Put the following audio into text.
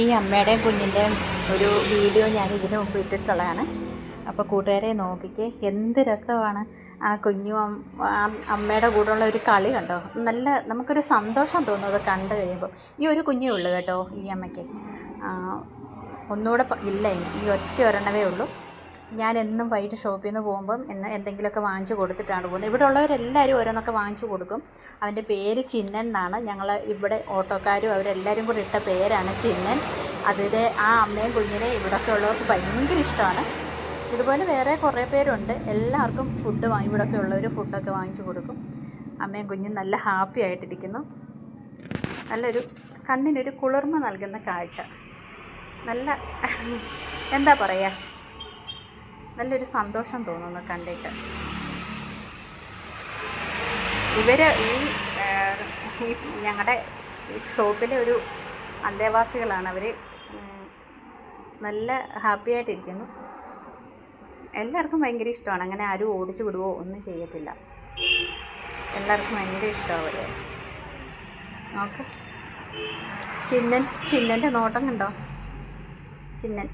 ഈ അമ്മയുടെയും കുഞ്ഞിന്റെയും ഒരു വീഡിയോ ഞാൻ ഇതിനു മുമ്പ് ഇട്ടിട്ടുള്ളതാണ്. അപ്പോൾ കൂട്ടുകാരെ നോക്കിക്കേ എന്ത് രസമാണ് ആ കുഞ്ഞു അമ്മയുടെ കൂടെയുള്ള ഒരു കളി കണ്ടോ? നല്ല നമുക്കൊരു സന്തോഷം തോന്നും അത് കണ്ടു കഴിയുമ്പോൾ ഈ ഒരു കുഞ്ഞേ ഉള്ളൂ കേട്ടോ ഈ അമ്മയ്ക്ക്. ഒന്നുകൂടെ ഇല്ല ഈ ഒറ്റ ഒരെണ്ണവേ ഉള്ളൂ. ഞാൻ എന്നും വൈകിട്ട് ഷോപ്പിൽ നിന്ന് പോകുമ്പം എന്ന് എന്തെങ്കിലുമൊക്കെ വാങ്ങിച്ചു കൊടുത്തിട്ടാണ് പോകുന്നത്. ഇവിടെ ഉള്ളവരെല്ലാവരും ഓരോന്നൊക്കെ വാങ്ങിച്ചു കൊടുക്കും. അവന്റെ പേര് ചിന്നൻ എന്നാണ്. ഞങ്ങൾ ഇവിടെ ഓട്ടോക്കാരും അവരെല്ലാവരും കൂടി ഇട്ട പേരാണ് ചിന്നൻ. അതിലെ ആ അമ്മയും കുഞ്ഞിനെ ഇവിടെയൊക്കെ ഉള്ളവർക്ക് ഭയങ്കര ഇഷ്ടമാണ്. ഇതുപോലെ വേറെ കുറേ പേരുണ്ട്. എല്ലാവർക്കും ഫുഡ് വാങ്ങി ഇവിടെയൊക്കെ ഉള്ളവർ ഫുഡൊക്കെ വാങ്ങിച്ചു കൊടുക്കും. അമ്മയും കുഞ്ഞും നല്ല ഹാപ്പി ആയിട്ടിരിക്കുന്നു. നല്ലൊരു കണ്ണിനൊരു കുളിർമ നൽകുന്ന കാഴ്ച. നല്ല എന്താ പറയുക നല്ലൊരു സന്തോഷം തോന്നുന്നു കണ്ടിട്ട്. ഇവർ ഈ ഞങ്ങളുടെ ഷോപ്പിലെ ഒരു അന്തേവാസികളാണ്. അവർ നല്ല ഹാപ്പി ആയിട്ടിരിക്കുന്നു. എല്ലാവർക്കും ഭയങ്കര ഇഷ്ടമാണ്. അങ്ങനെ ആരും ഓടിച്ചു വിടുവോ ഒന്നും ചെയ്യത്തില്ല. എല്ലാവർക്കും ഭയങ്കര ഇഷ്ടമാണ് അവരെ നോക്ക്. ചിന്നൻ ചിന്നന്റെ നോട്ടം കണ്ടോ? ചിന്നൻ.